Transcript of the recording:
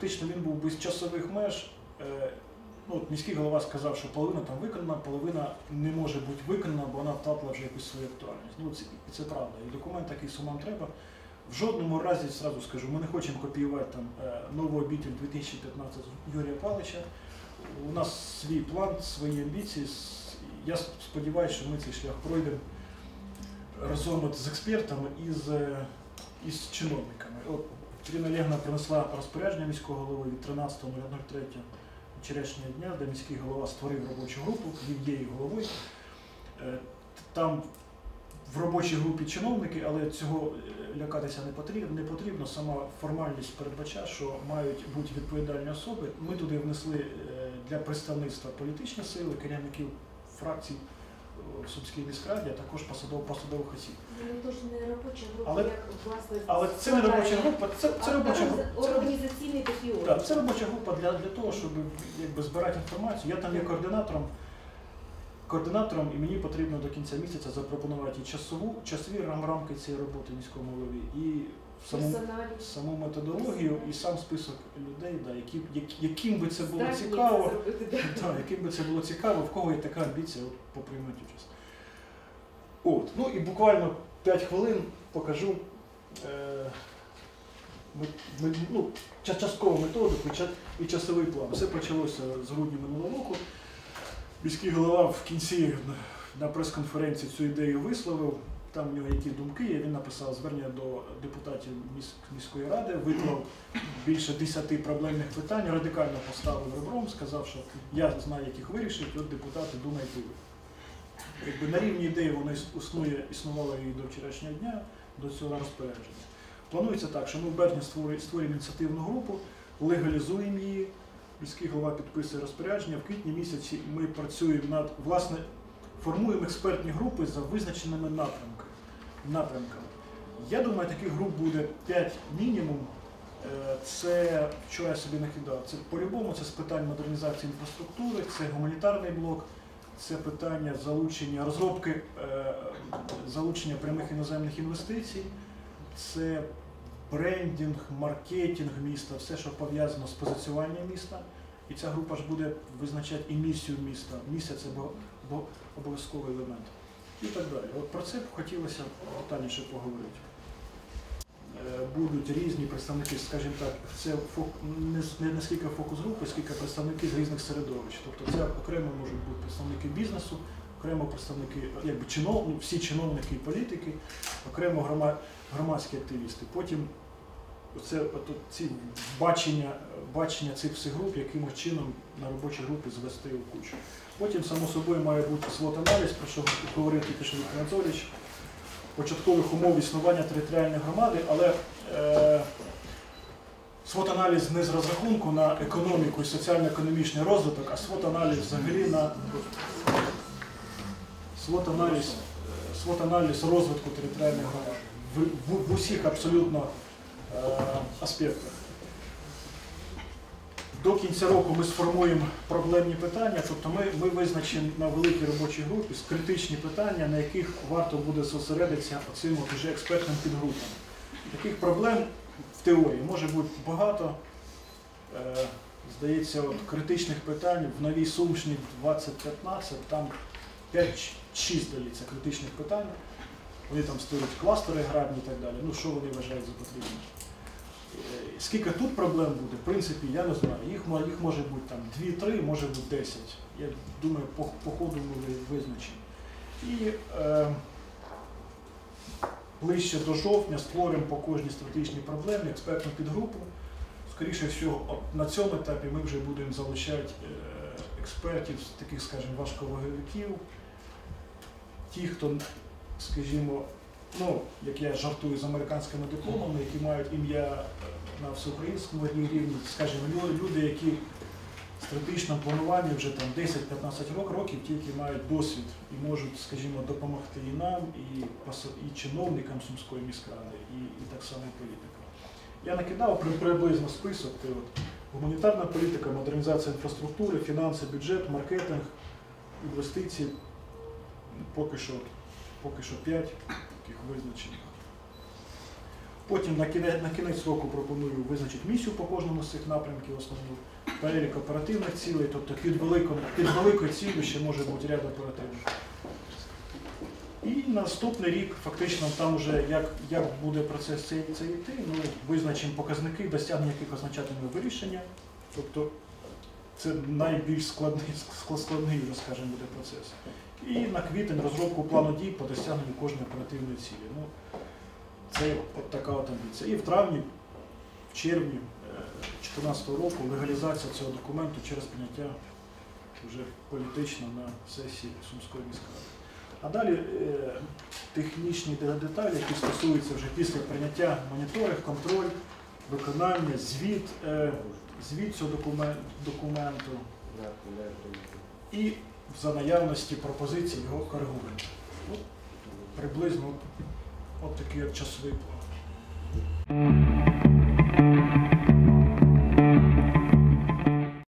фактично він був без часових меж. Е, Ну, міський голова сказав, що половина там виконана, половина не може бути виконана, бо вона втратила вже якусь свою актуальність. Ну, це, це правда. І документ такий сумам треба. В жодному разі, зразу скажу, ми не хочемо копіювати там е, нову обітель 2015 Юрія Павловича. У нас свій план, свої амбіції. Я сподіваюся, що ми цей шлях пройдемо разом з експертами і з, е, і з чиновниками. Ірина Олегівна принесла розпорядження міського голови від 13.03 вчорашнього дня, де міський голова створив робочу групу, він є її головою. Е, Там в робочій групі чиновники, але цього е, лякатися не потрібно. Не потрібно. Сама формальність передбачає, що мають бути відповідальні особи. Ми туди внесли е, для представництва політичні сили, керівників фракцій в Сумській міськраді, а також посадов, посадових осіб. Ну, то не робоча група, Але- як власне. Але це не робоча група, це, це робоча група. Організаційний такий орган. так, це робоча група для, для того, щоб якби, збирати інформацію. Я там є координатором. Координатором і мені потрібно до кінця місяця запропонувати і часову, часові рамки цієї роботи міському голові, і саму, саму методологію, і сам список людей, да, які, яким би це було цікаво. да. Яким би це було цікаво, в кого є така амбіція от, поприймати участь. От, ну і буквально 5 хвилин покажу е, ми, ми, ну, часткову методику і часовий план. Все почалося з грудня минулого року. Міський голова в кінці на прес-конференції цю ідею висловив. Там в нього які думки, є. він написав звернення до депутатів міс- міської ради, виклав більше 10 проблемних питань, радикально поставив ребром, сказав, що я знаю, як їх вирішити, от депутати думайте ви. Якби на рівні ідеї воно іс- існує, існувало і до вчорашнього дня, до цього розпорядження. Планується так, що ми в березні створюємо ініціативну групу, легалізуємо її, міський голова підписує розпорядження. В квітні місяці ми працюємо над, власне, формуємо експертні групи за визначеними напрямками. напрямками. Я думаю, таких груп буде 5 мінімум. Е, Це що я собі накидав. Це по-любому це з питань модернізації інфраструктури, це гуманітарний блок, це питання залучення розробки е, залучення прямих іноземних інвестицій, це брендінг, маркетинг міста, все, що пов'язано з позиціюванням міста. І ця група ж буде визначати і місію міста. Місія це бо- бо- обов'язковий елемент. І так далі. От про це б хотілося детальніше поговорити. Е, Будуть різні представники, скажімо так, це не, наскільки фокус групи, скільки представники з різних середовищ. Тобто це окремо можуть бути представники бізнесу, окремо представники, якби чинов, ну, всі чиновники і політики, окремо грома, громадські активісти. Потім це от, ці бачення, бачення цих всіх груп, якимось чином на робочій групі звести у кучу. Потім, само собою, має бути свот-аналіз, про що говорив тільки Віктор початкових умов існування територіальної громади, але е, свот-аналіз не з розрахунку на економіку і соціально-економічний розвиток, а свот-аналіз взагалі на свот-аналіз, е, свот-аналіз розвитку територіальної громади в, в, в усіх абсолютно аспектах. До кінця року ми сформуємо проблемні питання, тобто ми, ми визначимо на великій робочій групі критичні питання, на яких варто буде зосередитися оцим уже експертним підгрупам. Таких проблем в теорії може бути багато. Е, здається, от критичних питань в новій Сумшні 2015, там 5-6, здається, критичних питань. Вони там створюють кластери аграрні і так далі. Ну, що вони вважають за потрібне. Е, Скільки тут проблем буде, в принципі, я не знаю. Їх, їх може бути там 2-3, може бути 10. Я думаю, по, по ходу ми ви- визначимо. І е, ближче до жовтня створимо по кожній стратегічній проблемі експертну підгрупу. Скоріше всього, на цьому етапі ми вже будемо залучати е, експертів, таких, скажімо, важковаговиків, ті, хто, скажімо, ну, як я жартую з американськими дипломами, які мають ім'я е, на всеукраїнському рівні, скажімо, люди, які в стратегічному плануванні вже там 10-15 рок- років тільки мають досвід і можуть, скажімо, допомогти і нам, і, і чиновникам Сумської міськради, і, і так само політикам. Я накидав приблизно список, це от, гуманітарна політика, модернізація інфраструктури, фінанси, бюджет, маркетинг, інвестиції. Поки що, поки що 5 таких визначених. Потім на кінець, на кінець року пропоную визначити місію по кожному з цих напрямків основних, перелік оперативних цілей, тобто під, великом, під великою ціллю ще може бути ряд оперативних. І наступний рік фактично там вже як, як буде процес цей, цей йти, ну, визначимо показники, досягнення яких означатиме вирішення. Тобто це найбільш складний, ск- складний скажімо, буде процес. І на квітень розробку плану дій по досягненню кожної оперативної цілі. Ну, це от така от амбіція. І в травні, в червні 2014 року легалізація цього документу через прийняття вже політично на сесії Сумської міської ради. А далі е, технічні деталі, які стосуються вже після прийняття моніторинг, контроль, виконання, звіт, е, звіт цього документу, і за наявності пропозиції його коригування. Ну, приблизно от такий часовий план.